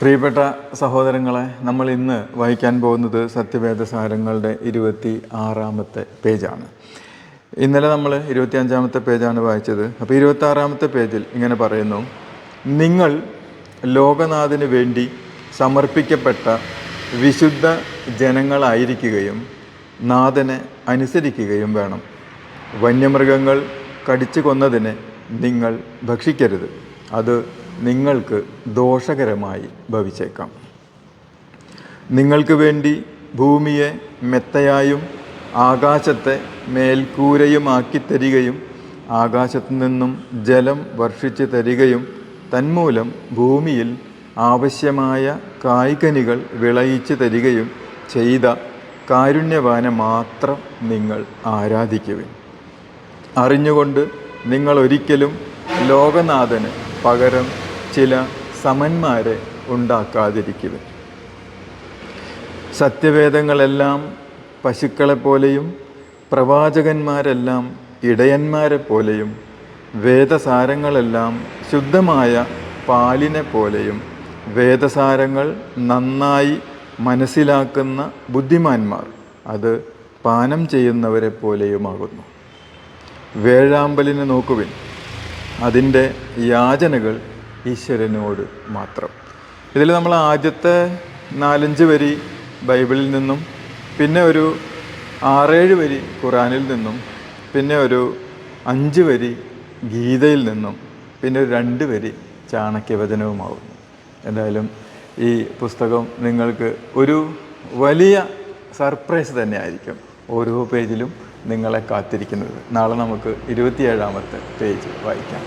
പ്രിയപ്പെട്ട സഹോദരങ്ങളെ നമ്മൾ ഇന്ന് വായിക്കാൻ പോകുന്നത് സത്യവേദസാരങ്ങളുടെ ഇരുപത്തി ആറാമത്തെ പേജാണ്. ഇന്നലെ നമ്മൾ ഇരുപത്തി അഞ്ചാമത്തെ പേജാണ് വായിച്ചത്. അപ്പോൾ ഇരുപത്തി ആറാമത്തെ പേജിൽ ഇങ്ങനെ പറയുന്നു. നിങ്ങൾ ലോകനാഥന് വേണ്ടി സമർപ്പിക്കപ്പെട്ട വിശുദ്ധ ജനങ്ങളായിരിക്കുകയും നാഥനെ അനുസരിക്കുകയും വേണം. വന്യമൃഗങ്ങൾ കടിച്ചു കൊന്നതിനെ നിങ്ങൾ ഭക്ഷിക്കരുത്. അത് നിങ്ങൾക്ക് ദോഷകരമായി ഭവിച്ചേക്കാം. നിങ്ങൾക്ക് വേണ്ടി ഭൂമിയെ മെത്തയായും ആകാശത്തെ മേൽക്കൂരയുമാക്കി തരികയും ആകാശത്തു നിന്നും ജലം വർഷിച്ച് തരികയും തന്മൂലം ഭൂമിയിൽ ആവശ്യമായ കായ്കനികൾ വിളയിച്ച് തരികയും ചെയ്ത കാരുണ്യവാനെ മാത്രം നിങ്ങൾ ആരാധിക്കുക അറിഞ്ഞുകൊണ്ട് നിങ്ങൾ ഒരിക്കലും ലോകനാഥന് പകരം ചില സമന്മാരെ ഉണ്ടാക്കാതിരിക്കുക സത്യവേദങ്ങളെല്ലാം പശുക്കളെപ്പോലെയും പ്രവാചകന്മാരെല്ലാം ഇടയന്മാരെ പോലെയും വേദസാരങ്ങളെല്ലാം ശുദ്ധമായ പാലിനെ പോലെയും വേദസാരങ്ങൾ നന്നായി മനസ്സിലാക്കുന്ന ബുദ്ധിമാന്മാർ അത് പാനം ചെയ്യുന്നവരെ പോലെയുമാകുന്നു വേഴാമ്പലിനെ നോക്കുവിൻ. അതിന്റെ യാചനകൾ ഈശ്വരനോട് മാത്രം. ഇതിൽ നമ്മൾ ആദ്യത്തെ നാലഞ്ച് വരി ബൈബിളിൽ നിന്നും പിന്നെ ഒരു ആറേഴ് വരി ഖുറാനിൽ നിന്നും പിന്നെ ഒരു അഞ്ച് വരി ഗീതയിൽ നിന്നും പിന്നെ ഒരു രണ്ട് വരി ചാണക്യവചനവുമാവുന്നു. എന്തായാലും ഈ പുസ്തകം നിങ്ങൾക്ക് ഒരു വലിയ സർപ്രൈസ് തന്നെയായിരിക്കും ഓരോ പേജിലും നിങ്ങളെ കാത്തിരിക്കുന്നത്. നാളെ നമുക്ക് ഇരുപത്തിയേഴാമത്തെ പേജ് വായിക്കാം.